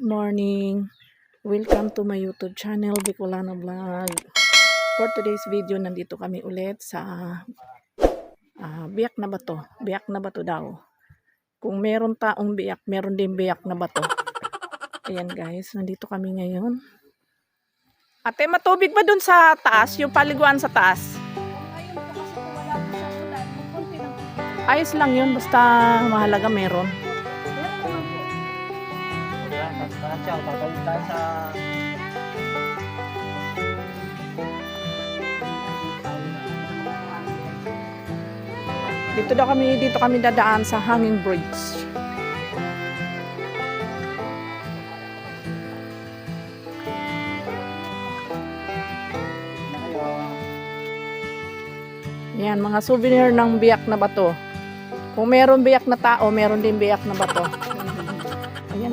Good morning. Welcome to my YouTube channel, Bicolano Vlog. For today's video, nandito kami ulit sa ah, biyak na bato. Biyak na bato daw. Kung meron taong biyak, meron din biyak na bato. Ayan guys, nandito kami ngayon. Ate, matubig ba dun sa taas? Yung paliguan sa taas? Ayos lang yun, basta mahalaga meron. Siya, tatawid tayo sa... Dito daw kami, dito kami dadaan sa hanging bridge. Yan, mga souvenir ng biyak na bato. Kung meron biyak na tao, meron din biyak na bato.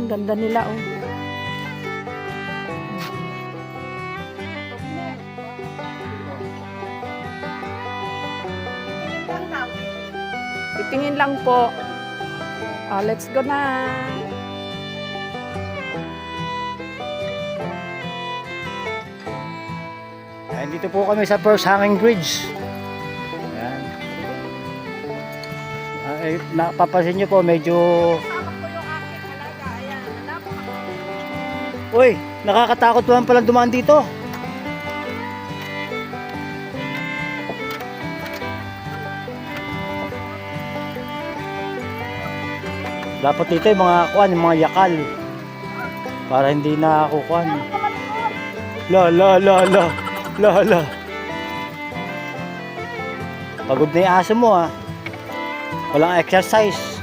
Ayan, ganda nila oh. Titingin lang po. Ah, let's go na. Ayan, dito po kami sa first hanging bridge. Ayan. Ah, eh, napapansin nyo po, medyo... Uy, nakakatakot naman palang dumaan dito. Dapat dito yung mga kuan, yung mga yakal. Para hindi na kukuan. La la la la la la. Pagod na yung aso mo ah. Walang exercise.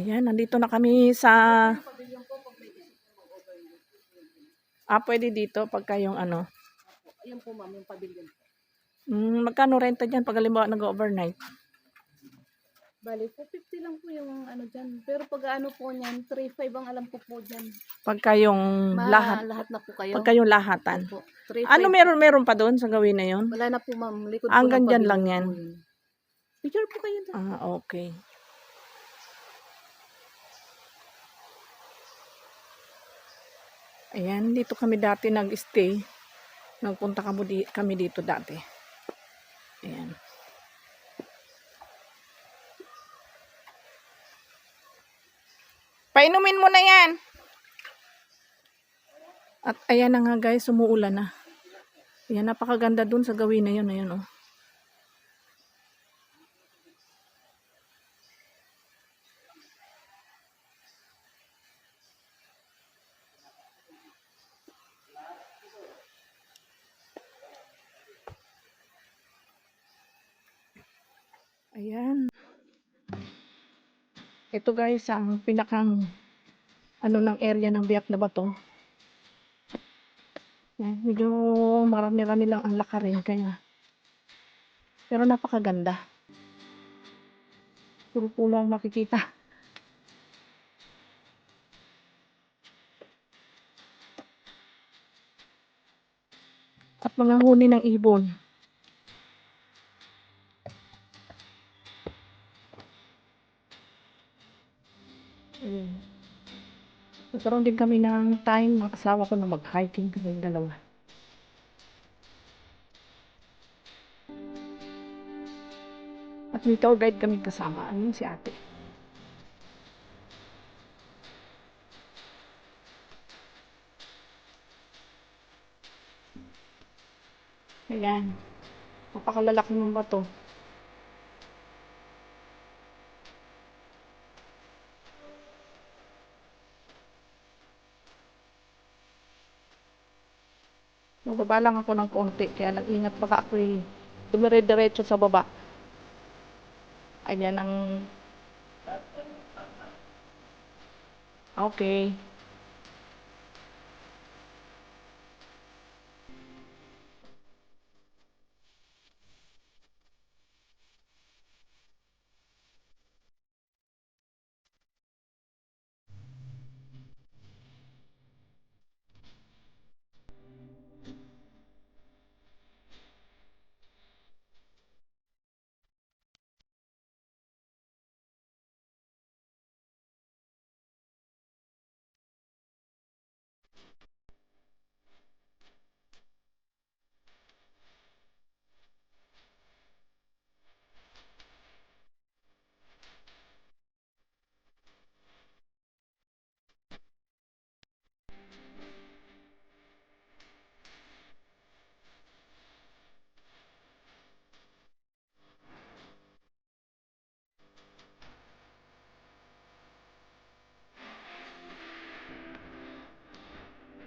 Ayan, nandito na kami sa... Ah, pwede dito pagka yung ano. Ayun po ma'am, yung pavilion po. Mm, magkano renta dyan pag halimbawa nag-overnight? Bali, 450 lang po yung ano dyan. Pero pag ano po niyan, 3.5 ang alam ko po dyan. Pagka yung Ma, lahat, lahat na po kayo. pagka yung lahatan. po. 3.5 Ano meron meron pa doon sa gawin na yon? Wala na po ma'am. Likod Hanggang po ng dyan lang yan? po yun. Picture po kayo dyan. Ah, okay. Ayan, dito kami dati nag-stay. Nagpunta kami, di, kami dito dati. Ayan. Painumin mo na yan. At ayan na nga guys, sumuulan na. Ayan, napakaganda dun sa gawin na yun. Ayan, oh. Ayan. Ito guys, ang pinakang ano ng area ng biyak na bato. Ayan, medyo marami-rami lang ang lakarin kaya. Pero napakaganda. Puro puno ang makikita. At mga huni ng ibon. Nagkaroon din kami ng time, mga kasama ko na mag-hiking kami dalawa. At may tour guide kami kasama. Ano si ate? Ayan. Napakalalaki ng bato. Nababa lang ako ng konti, kaya nag-ingat baka ako eh. Dumire-diretso sa baba. Ayan ang... Okay.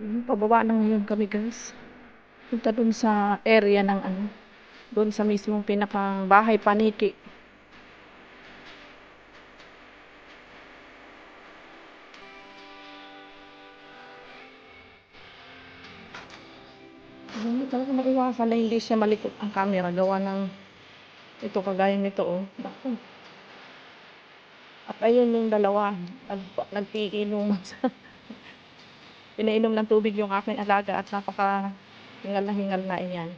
Pababa na ngayon kami guys. Punta dun sa area ng ano. Dun sa mismong pinakang bahay paniki. Hindi talaga maiwasan na hindi siya malikot ang camera. Gawa ng ito kagaya nito oh. At ayun yung dalawa. Nag- Nagtiinom. Pinainom ng tubig yung aking alaga at napaka hingal na hingal na iyan.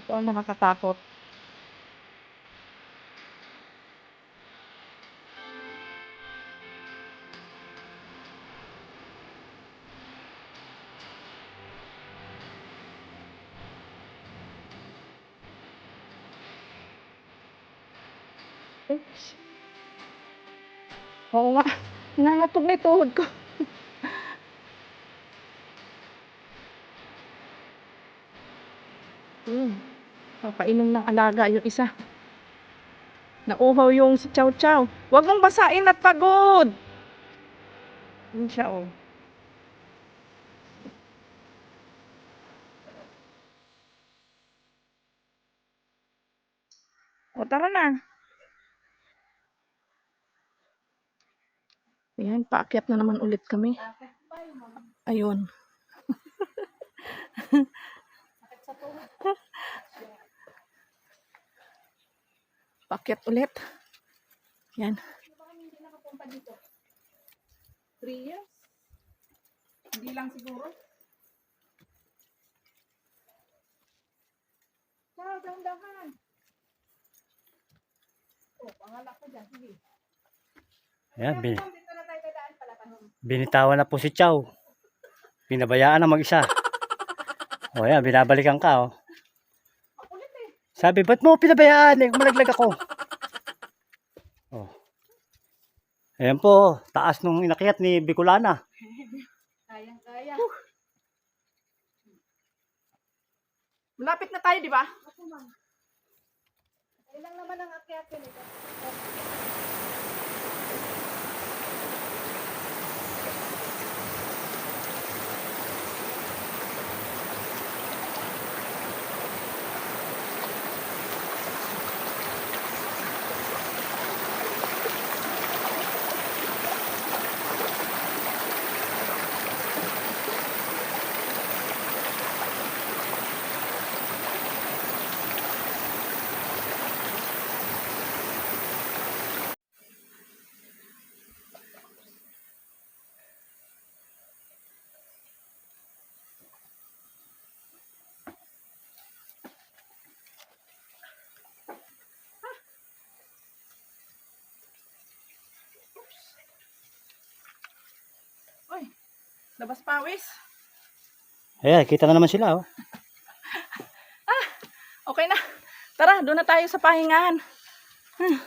Ito ang nakakatakot. Oops. Oo nga. Nangatog na yung tuhod ko. Hmm. Papainom ng alaga yung isa. Nauhaw yung si Chow Chow. Huwag mong basain at pagod. Yun siya oh. O tara na. Ayan, paakyat na naman ulit kami. Ayun. Paakyat ulit. Yan. Hindi nakapunta dito. Three years? Hindi lang siguro. Ciao, dahan-dahan. Oh, pangalak ko dyan. Sige. Ayan, bin, Dito na tayo dadaan pala tanong. binitawan na po si Chow. Pinabayaan na mag-isa. O yan, binabalikan ka oh. Eh. Sabi, ba't mo pinabayaan? Eh, malaglag ako. Oh. Ayan po, taas nung inakyat ni Bicolana. Kayang-kaya. Malapit na tayo, di ba? Ilang naman ang akyat ko labas pawis. Ayan, kita na naman sila oh. Okay na. Tara, doon na tayo sa pahingahan. Hmm.